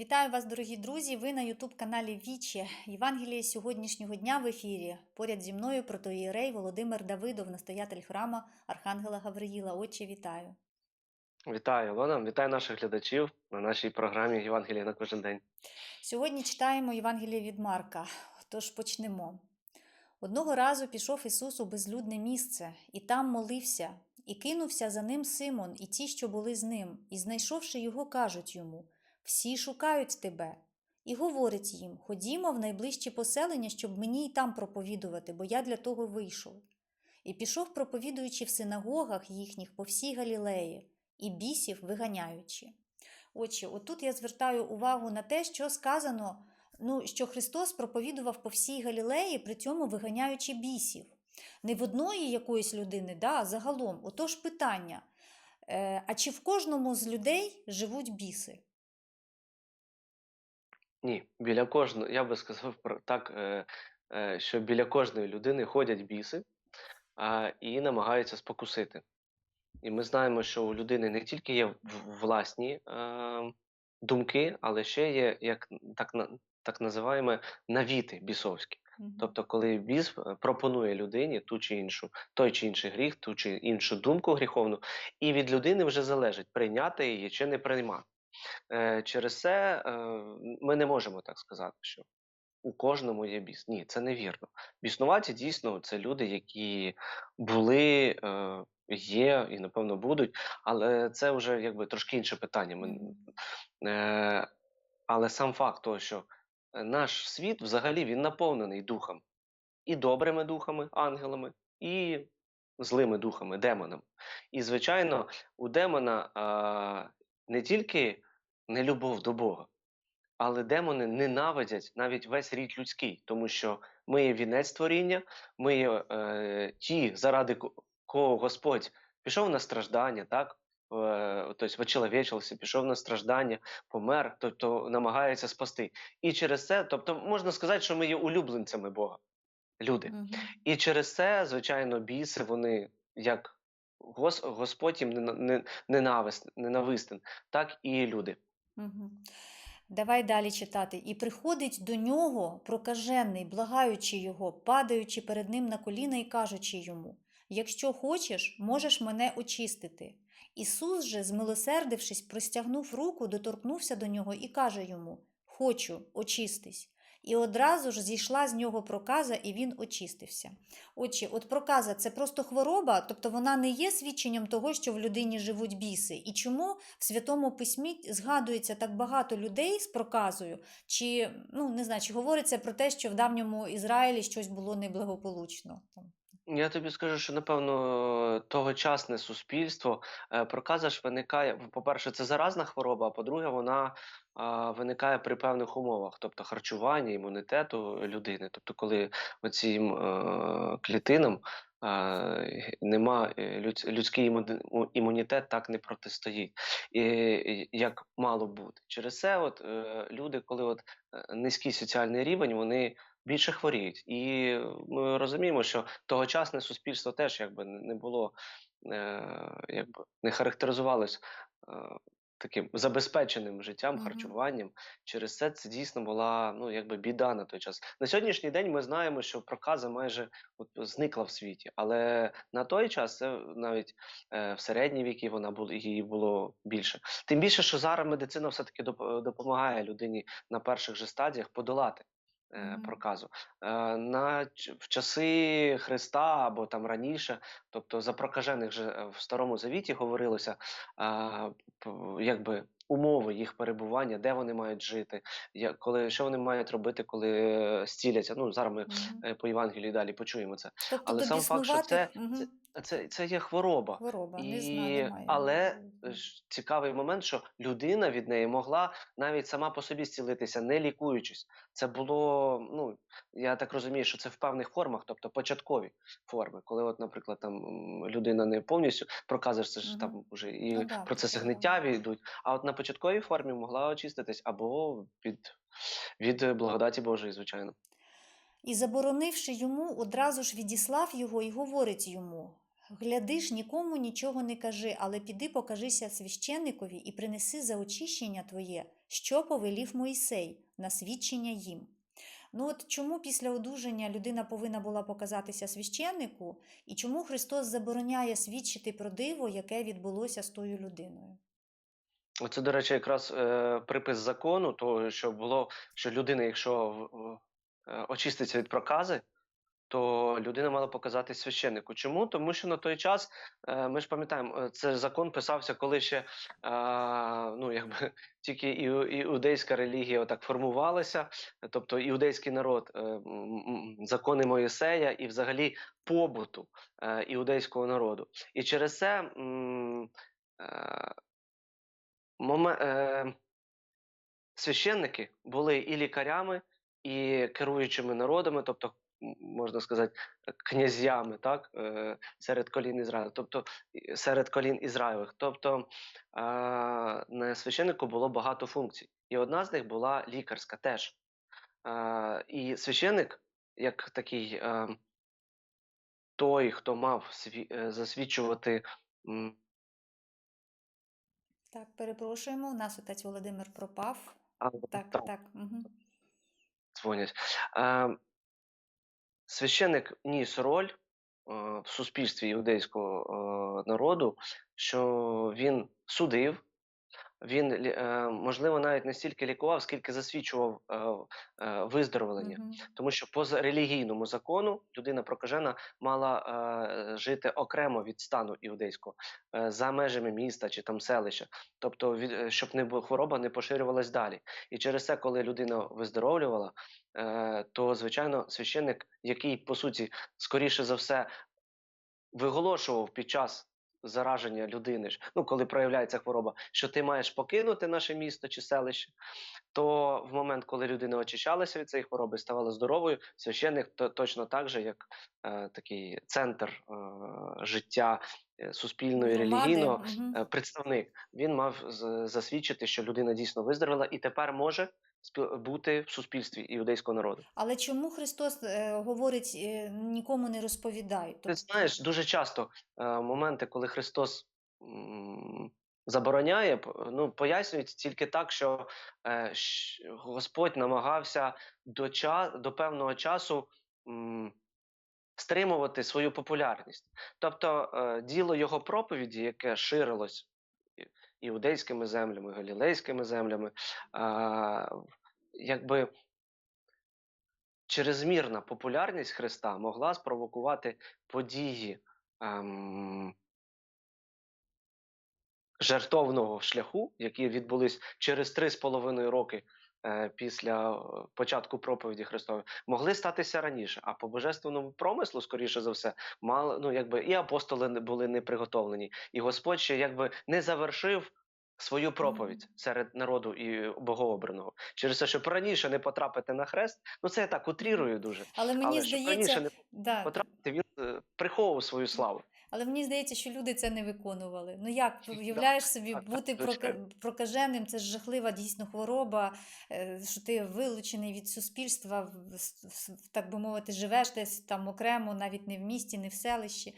Вітаю вас, дорогі друзі! Ви на Ютуб-каналі Вічі. Євангеліє сьогоднішнього дня в ефірі. Поряд зі мною протоїрей Володимир Давидов, настоятель храма Архангела Гавриїла. Отче, вітаю! Вітаю, Ілона, вітаю наших глядачів на нашій програмі Євангелія на кожен день. Сьогодні читаємо Євангеліє від Марка. Тож почнемо. Одного разу пішов Ісус у безлюдне місце, і там молився, і кинувся за ним Симон, і ті, що були з ним, і, знайшовши його, кажуть йому: Всі шукають тебе. І говорить їм: Ходімо в найближчі поселення, щоб мені й там проповідувати, бо я для того вийшов. І пішов, проповідуючи в синагогах їхніх по всій Галілеї, і бісів виганяючи. Отже, отут я звертаю увагу на те, що сказано, ну, що Христос проповідував по всій Галілеї, при цьому виганяючи бісів. Не в одної якоїсь людини, да, а загалом. Отож питання: е, а чи в кожному з людей живуть біси? Ні, біля кожного, я би сказав про так, е, е, що біля кожної людини ходять біси а, і намагаються спокусити. І ми знаємо, що у людини не тільки є власні е, думки, але ще є як так, так називаємо навіти бісовські. Тобто, коли біс е, пропонує людині ту чи іншу, той чи інший гріх, ту чи іншу думку гріховну, і від людини вже залежить прийняти її чи не приймати. Е, через це е, ми не можемо так сказати, що у кожному є біс. Ні, це невірно. Біснуваті дійсно це люди, які були, е, є і напевно будуть, але це вже якби трошки інше питання. Ми, е, але сам факт того, що наш світ взагалі він наповнений духом, і добрими духами, ангелами, і злими духами, демонами. І, звичайно, у демона не тільки нелюбов до Бога, але демони ненавидять навіть весь рід людський, тому що ми є вінець творіння, ми є е, ті, заради кого Господь пішов на страждання, так? Е, тобто вичеловечився, пішов на страждання, помер, тобто намагається спасти. І через це, тобто можна сказати, що ми є улюбленцями Бога, люди. Мгм. І через це, звичайно, біси, вони як Господь їм нена- не- ненавис- ненавистен, так і люди. Давай далі читати. І приходить до нього прокажений, благаючи його, падаючи перед ним на коліна і кажучи йому: Якщо хочеш, можеш мене очистити. Ісус же, змилосердившись, простягнув руку, доторкнувся до нього і каже йому: Хочу, очистись. І одразу ж зійшла з нього проказа, і він очистився. Отже, от проказа це просто хвороба, тобто вона не є свідченням того, що в людині живуть біси. І чому в Святому Письмі згадується так багато людей з проказою, чи ну не знаю, чи говориться про те, що в давньому Ізраїлі щось було неблагополучно? Я тобі скажу, що напевно тогочасне суспільство е, проказа ж виникає. По-перше, це заразна хвороба, а по-друге, вона а, виникає при певних умовах, тобто харчування, імунітету людини. Тобто, коли оцім е, клітинам е, нема е, людсь- людський імунітет так не протистоїть, і, як мало бути. Через це, от е, люди, коли от низький соціальний рівень, вони більше хворіють. І ми розуміємо, що тогочасне суспільство теж якби не було, е, якби не характеризувалось е, таким забезпеченим життям, Мгм. харчуванням. Через це це дійсно була ну, якби біда на той час. На сьогоднішній день ми знаємо, що проказа майже от, зникла в світі, але на той час це навіть е, в середні віки вона була її було більше. Тим більше, що зараз медицина все-таки доп- допомагає людині на перших же стадіях подолати. Проказу. Е, на, в часи Христа або там раніше, тобто за прокажених же е, в Старому Завіті говорилося, якби умови їх перебування, де вони мають жити, я, коли, що вони мають робити, коли е, стіляться. Ну, зараз ми е, по Євангелії далі почуємо це. Тобто Але сам факт, що це, біснуватих це, це, це є хвороба. хвороба, не знаю, немає. але ж цікавий момент, що людина від неї могла навіть сама по собі зцілитися, не лікуючись. Це було, ну я так розумію, що це в певних формах, тобто початкові форми. Коли, от, наприклад, там людина не повністю проказуєш, це ж Мгм. там вже і Ну процеси це гниття йдуть. А от на початковій формі могла очиститись або від, від благодаті Божої, звичайно. І заборонивши йому, одразу ж відіслав його і говорить йому: Гляди ж, нікому нічого не кажи, але піди покажися священникові і принеси за очищення твоє, що повелів Моїсей, на свідчення їм. Ну от чому після одужання людина повинна була показатися священнику, і чому Христос забороняє свідчити про диво, яке відбулося з тою людиною? Це, до речі, якраз е, припис закону, того, що було, що людина, якщо е, очиститься від прокази, то людина мала показати священнику. Чому? Тому що на той час е, ми ж пам'ятаємо, е, це закон писався, коли ще е, ну, якби, тільки іу- іудейська релігія отак формувалася, тобто іудейський народ, е, закони Моїсея і взагалі побуту е, іудейського народу. І через це. е, е, священники були і лікарями, і керуючими народами, тобто, можна сказати, князями, так, е, серед колін Ізраїля, тобто серед колін Ізраїлевих. Тобто е, на священнику було багато функцій. І одна з них була лікарська теж. Е, і священник, як такий е, той, хто мав сві, е, засвідчувати. Так, перепрошуємо, у нас отець Володимир пропав. а, Так, так, так. Угу. дзвонять. А, священник ніс роль а, в суспільстві іудейського а, народу, що він судив, він е, можливо навіть не стільки лікував, скільки засвідчував е, е, виздоровлення. Угу. Тому що по релігійному закону людина прокажена мала жити окремо від стану іудейського за межами міста чи там селища, тобто щоб не хвороба не поширювалась далі. І через це, коли людина виздоровлювала, то звичайно священник, який по суті скоріше за все виголошував під час. Зараження людини ну коли проявляється хвороба, що ти маєш покинути наше місто чи селище, то в момент, коли людина очищалася від цієї хвороби, ставала здоровою, священник то, точно так же, як е, такий центр е, життя е, суспільного і релігійного, е, представник, він мав засвідчити, що людина дійсно виздоровіла і тепер може бути в суспільстві іудейського народу. Але чому Христос е, говорить е, нікому не розповідай? Ти Тобто, знаєш, дуже часто е, моменти, коли Христос м, забороняє, ну пояснюють тільки так, що е, Господь намагався до, ча, до певного часу м, стримувати свою популярність. Тобто е, діло його проповіді, яке ширилось іудейськими землями, галілейськими землями, А, якби чрезмірна популярність Христа могла спровокувати події ем, жертовного шляху, які відбулись через три з половиною роки після е, початку проповіді Христової, могли статися раніше. А по божественному промислу, скоріше за все, мали ну якби і апостоли були не приготовлені, і Господь ще якби не завершив. Свою проповідь серед народу і богообраного через те, щоб раніше не потрапити на хрест, ну це я так утрірую дуже. але мені Але раніше здається, не да, потрапити, він е, приховував свою славу. Але мені здається, що люди це не виконували. Ну як уявляєш собі бути прокаженим? Це ж жахлива дійсно хвороба, е, що ти вилучений від суспільства, так би мовити, живеш десь там окремо, навіть не в місті, не в селищі.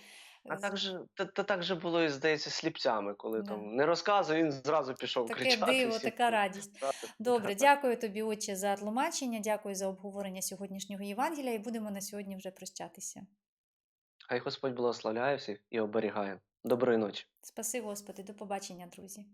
А так же, та, та так же було і здається сліпцями, коли Да. там не розказує, він зразу пішов Таке кричати. диво, всім. така радість. Добре, дякую тобі, отче, за тлумачення, дякую за обговорення сьогоднішнього Євангелія і будемо на сьогодні вже прощатися. Хай Господь благословляє всіх і оберігає. Доброї ночі. Спаси, Господи, до побачення, друзі.